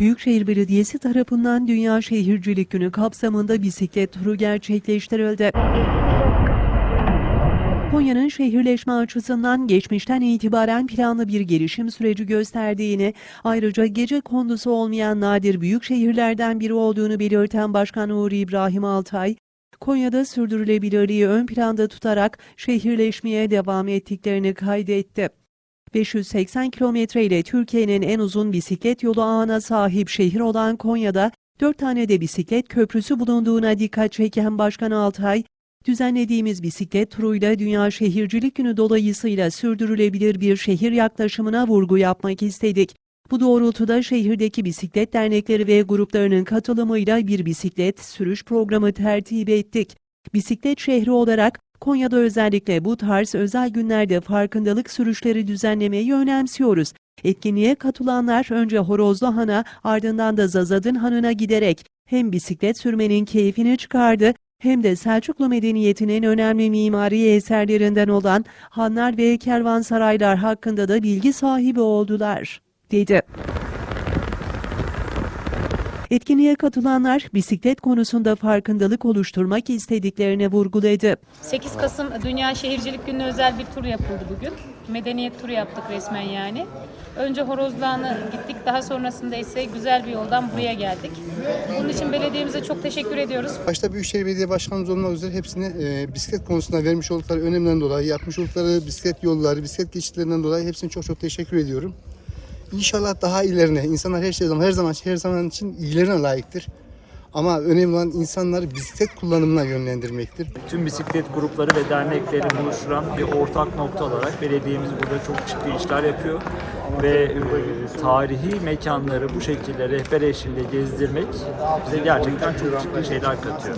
Büyükşehir Belediyesi tarafından Dünya Şehircilik Günü kapsamında bisiklet turu gerçekleştirildi. Konya'nın şehirleşme açısından geçmişten itibaren planlı bir gelişim süreci gösterdiğini, ayrıca gece kondusu olmayan nadir büyük şehirlerden biri olduğunu belirten Başkan Nuri İbrahim Altay, Konya'da sürdürülebilirliği ön planda tutarak şehirleşmeye devam ettiklerini kaydetti. 580 kilometre ile Türkiye'nin en uzun bisiklet yolu ağına sahip şehir olan Konya'da 4 tane de bisiklet köprüsü bulunduğuna dikkat çeken Başkan Altay, düzenlediğimiz bisiklet turuyla Dünya Şehircilik Günü dolayısıyla sürdürülebilir bir şehir yaklaşımına vurgu yapmak istedik. Bu doğrultuda şehirdeki bisiklet dernekleri ve gruplarının katılımıyla bir bisiklet sürüş programı tertip ettik. Bisiklet şehri olarak Konya'da özellikle bu tarz özel günlerde farkındalık sürüşleri düzenlemeyi önemsiyoruz. Etkinliğe katılanlar önce Horozlu Han'a ardından da Zazadın Hanı'na giderek hem bisiklet sürmenin keyfini çıkardı hem de Selçuklu medeniyetinin önemli mimari eserlerinden olan hanlar ve kervansaraylar hakkında da bilgi sahibi oldular, dedi. Etkinliğe katılanlar bisiklet konusunda farkındalık oluşturmak istediklerini vurguladı. 8 Kasım Dünya Şehircilik Günü'ne özel bir tur yapıldı bugün. Medeniyet turu yaptık resmen yani. Önce Horozlağ'ına gittik, daha sonrasında ise güzel bir yoldan buraya geldik. Bunun için belediyemize çok teşekkür ediyoruz. Başta Büyükşehir Belediye Başkanımız olmak üzere hepsine e, bisiklet konusunda vermiş oldukları önemden dolayı, yapmış oldukları bisiklet yolları, bisiklet geçitlerinden dolayı hepsine çok çok teşekkür ediyorum. İnşallah daha ilerine, insanlar her şey zaman, her zaman, her zaman için iyilerine layıktır. Ama önemli olan insanları bisiklet kullanımına yönlendirmektir. Tüm bisiklet grupları ve dernekleri buluşturan bir ortak nokta olarak belediyemiz burada çok ciddi işler yapıyor. Ve e, tarihi mekanları bu şekilde rehber eşliğinde gezdirmek bize gerçekten çok ciddi şeyler katıyor.